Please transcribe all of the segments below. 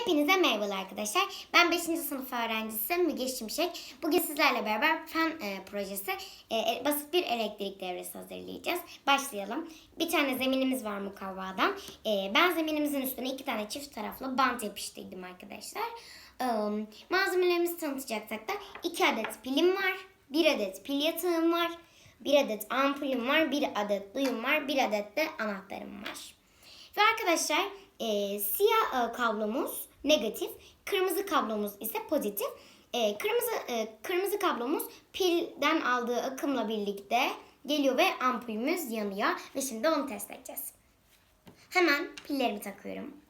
Hepinize merhabalar arkadaşlar. Ben 5. sınıf öğrencisi Müge Şimşek. Bugün sizlerle beraber fen e, projesi, e, e, basit bir elektrik devresi hazırlayacağız. Başlayalım. Bir tane zeminimiz var mukavvadan. E, ben zeminimizin üstüne iki tane çift taraflı bant yapıştırdım arkadaşlar. E, malzemelerimizi tanıtacaksak da iki adet pilim var, bir adet pil yatağım var, bir adet ampulüm var, bir adet duyum var, bir adet de anahtarım var. Ve arkadaşlar e, siyah e, kablomuz negatif, kırmızı kablomuz ise pozitif. E, kırmızı e, kırmızı kablomuz pilden aldığı akımla birlikte geliyor ve ampulümüz yanıyor. Ve şimdi onu test edeceğiz. Hemen pillerimi takıyorum.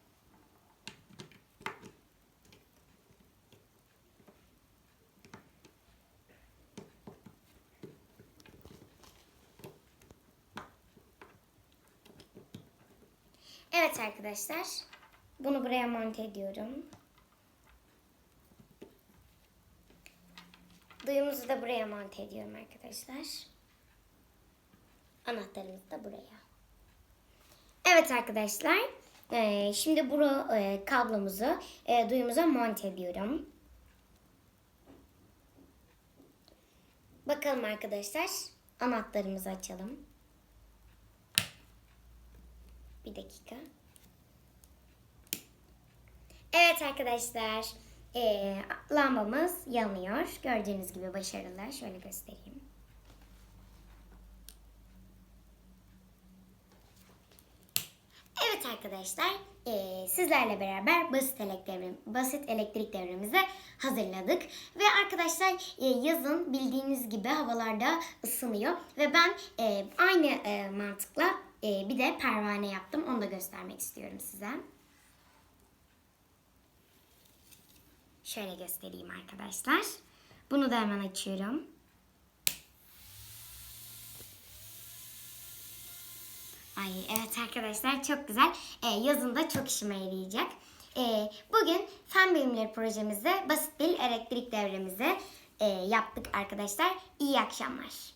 Evet arkadaşlar. Bunu buraya monte ediyorum. Duyumuzu da buraya monte ediyorum arkadaşlar. Anahtarımızı da buraya. Evet arkadaşlar. eee, şimdi bu eee, kablomuzu eee, duyumuza monte ediyorum. Bakalım arkadaşlar. Anahtarımızı açalım. Bir dakika. Evet arkadaşlar. eee, lambamız yanıyor. Gördüğünüz gibi başarılı. Şöyle göstereyim. Evet arkadaşlar, eee, sizlerle beraber basit elektrik devrim, basit elektrik devremizi hazırladık ve arkadaşlar eee, yazın bildiğiniz gibi havalarda ısınıyor ve ben eee, aynı eee, mantıkla eee, bir de pervane yaptım. Onu da göstermek istiyorum size. Şöyle göstereyim arkadaşlar. Bunu da hemen açıyorum. Ay evet arkadaşlar çok güzel. Ee, yazın da çok işime yarayacak. Ee, bugün fen bilimleri projemizde basit bir elektrik devremizi e, yaptık arkadaşlar. İyi akşamlar.